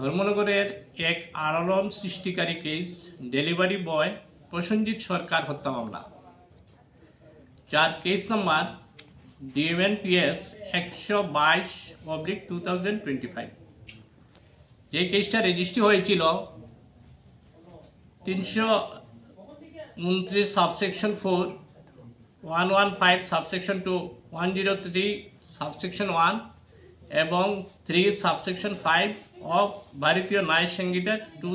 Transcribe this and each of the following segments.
ধর্মনগরের এক আলোড়ন সৃষ্টিকারী case delivery boy Prosenjit Sarkar হত্যা মামলা। যার কেস নাম্বার ডিএমএনপিএস একশো বাইশ oblique two thousand twenty five. যে কেসটা রেজিস্ট্রি হয়েছিল, তিনশো উনত্রিশ subsection four one one five subsection two one zero three subsection one এবং three subsection five of Bharatiya Nyaya Sanhita two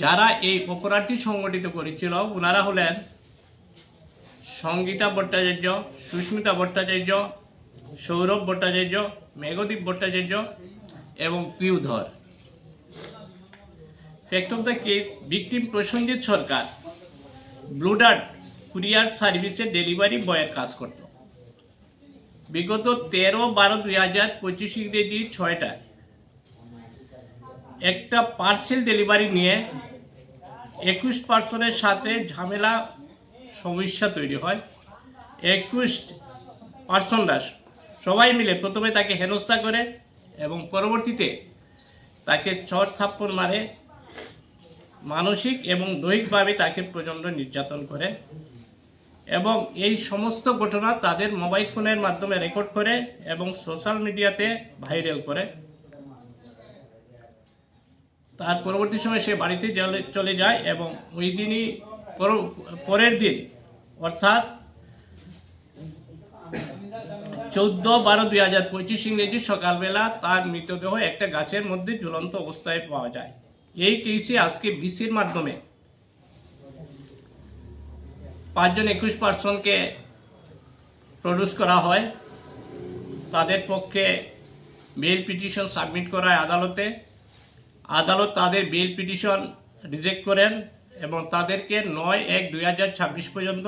যারা এই অপরাধটি সংগঠিত করেছিল ওনারা হলেন সঙ্গীতা ভট্টাচার্য, সুস্মিতা ভট্টাচার্য, সৌরভ ভট্টাচার্য, মেঘদীপ ভট্টাচার্য এবং Piudhar. Fact of the case victim Prosenjit Sarkar Blue Dart courier সার্ভিসে delivery বয়ের কাজ করত। বিগত তেরো বারো দুই হাজার পঁচিশ ইংরেজি ছয়টায় একটা পার্সেল ডেলিভারি নিয়ে একুশ পার্সনের সাথে ঝামেলা, সমস্যা তৈরি হয়। একুশ পার্সনরা সবাই মিলে প্রথমে তাকে হেনস্থা করে এবং পরবর্তীতে তাকে চট থাপ্পড় মারে। মানসিক এবং দৈহিকভাবে তাকে প্রচণ্ড নির্যাতন করে। এবং এই সমস্ত ঘটনা তাদের মোবাইল ফোনের মাধ্যমে রেকর্ড করে এবং সোশ্যাল মিডিয়াতে ভাইরাল করে। তার পরবর্তী সময় সে বাড়িতে চলে- যায় এবং ওই দিনই পর- পরের দিন, অর্থাৎ চোদ্দ বারো দুই হাজার পঁচিশ ইংরেজি সকালবেলা তার মৃতদেহ একটা গাছের মধ্যে ঝুলন্ত অবস্থায় পাওয়া যায়। এই কেসে আজকে বিসির মাধ্যমে পাঁচজন একুশ পার্সনকে প্রডিউস করা হয়। তাদের পক্ষে বেল পিটিশন সাবমিট করায় আদালতে। আদালত তাদের বেল পিটিশন রিজেক্ট করেন এবং তাদেরকে নয় এক দুই হাজার ছাব্বিশ পর্যন্ত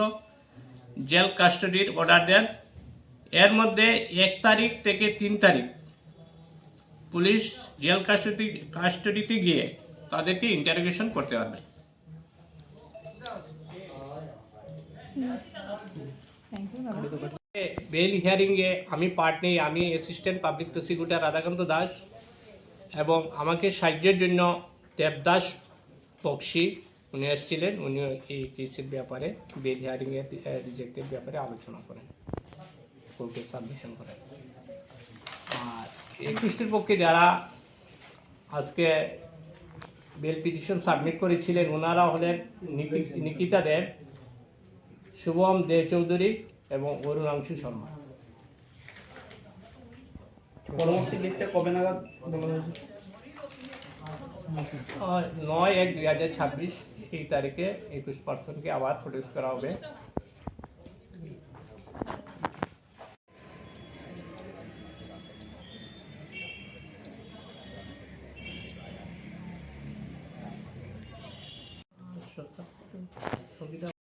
জেল কাস্টাডির অর্ডার দেন। এর মধ্যে এক তারিখ থেকে তিন তারিখ পুলিশ জেল কাস্টডি কাস্টডিতে গিয়ে তাদেরকে ইন্টারোগেশন করতে পারবে। বেল হিয়ারিংয়ে আমি পার্ট নেই, আমি assistant public prosecutor Radhakanta Das এবং আমাকে সাহায্যের জন্য দেবদাস বক্সি উনি এসেছিলেন উনি এই কেসের ব্যাপারে বেল হিয়ারিংয়ের রিজেক্টের ব্যাপারে আলোচনা করেন কোর্টে সাবমিশন করেন। আর এই কেসটির পক্ষে যারা আজকে বেল পিটিশন সাবমিট করেছিলেন ওনারা হলেন নিকি- নিকিতা দেব শুভম দে চৌধুরী এবং অরুণাংশু শর্মা। পরবর্তী ডেটটা কবে নাগাদ নয় এক দুই হাজার ছাব্বিশ এই তারিখে একুশ পার্সেন্টকে আবার প্রডিউস করা হবে।